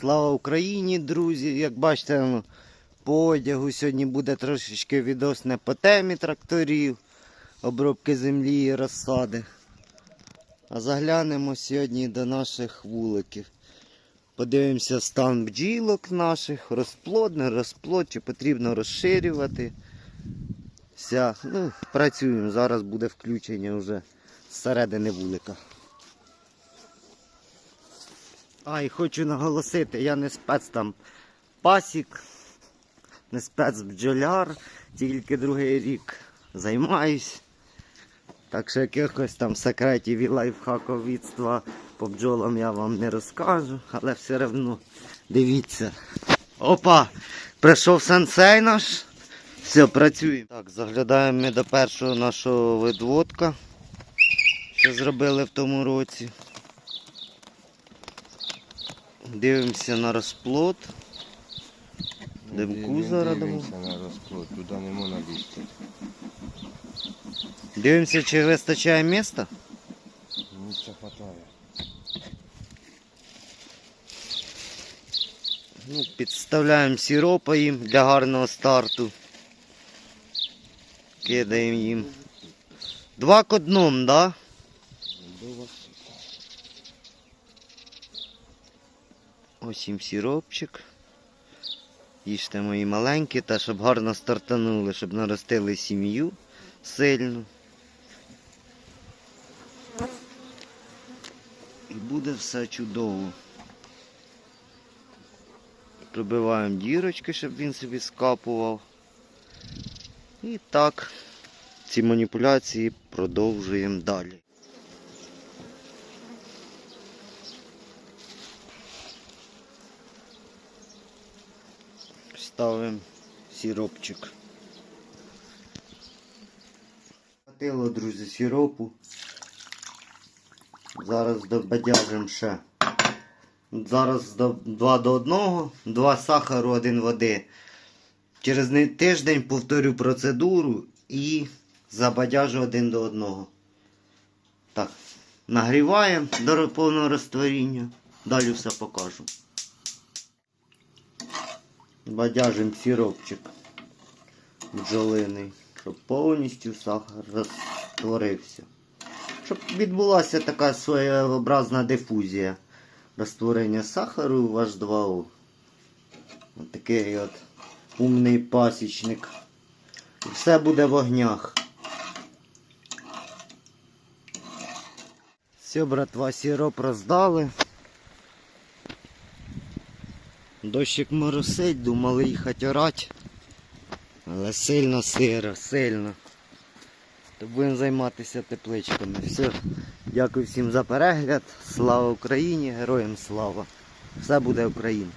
Слава Україні, друзі! Як бачите, ну, по одягу сьогодні буде трошечки відос по темі тракторів, обробки землі і розсади. А заглянемо сьогодні до наших вуликів. Подивимося стан бджілок наших, розплод, не розплод, чи потрібно розширювати. Ну, працюємо. Зараз буде включення вже зсередини вулика. А, і хочу наголосити, я не спец там пасік, не спец бджоляр, тільки другий рік займаюсь. Так що якихось там секретів і лайфхаковідства по бджолам я вам не розкажу, але все одно дивіться. Опа! Прийшов сенсей наш. Все, працюємо. Так, заглядаємо ми до першого нашого видводка, що зробили в тому році. Дивимося на розплод. Димку зараз Дивимося на розплод, туди не можна лізти. Дивимося, чи вистачає міста. Місця хватає. Ну, підставляємо сиропа їм для гарного старту. Кидаємо їм. Два к одному, да? До вас. Ось їм сиропчик. Їжте мої маленькі, та щоб гарно стартанули, щоб наростили сім'ю сильну. І буде все чудово. Пробиваємо дірочки, щоб він собі скапував. І так ці маніпуляції продовжуємо далі. Ставимо сиропчик. Хватило, друзі, сиропу. Зараз добадяжимо ще. Зараз 2 до 1, 2 сахару, 1 води. Через тиждень повторю процедуру і забадяжу один до одного. Так, нагріваємо до повного розтворіння. Далі все покажу. Бадяжим сиропчик бджолиний, щоб повністю сахар розтворився. Щоб відбулася така своєобразна дифузія розтворення сахару в H2O. Ось такий от умний пасічник. І все буде в огнях. Все, братва, сироп роздали. Дощик моросить, думали їхати орати. Але сильно сиро, сильно. То будемо займатися тепличками. Все. Дякую всім за перегляд. Слава Україні, героям слава. Все буде Україна.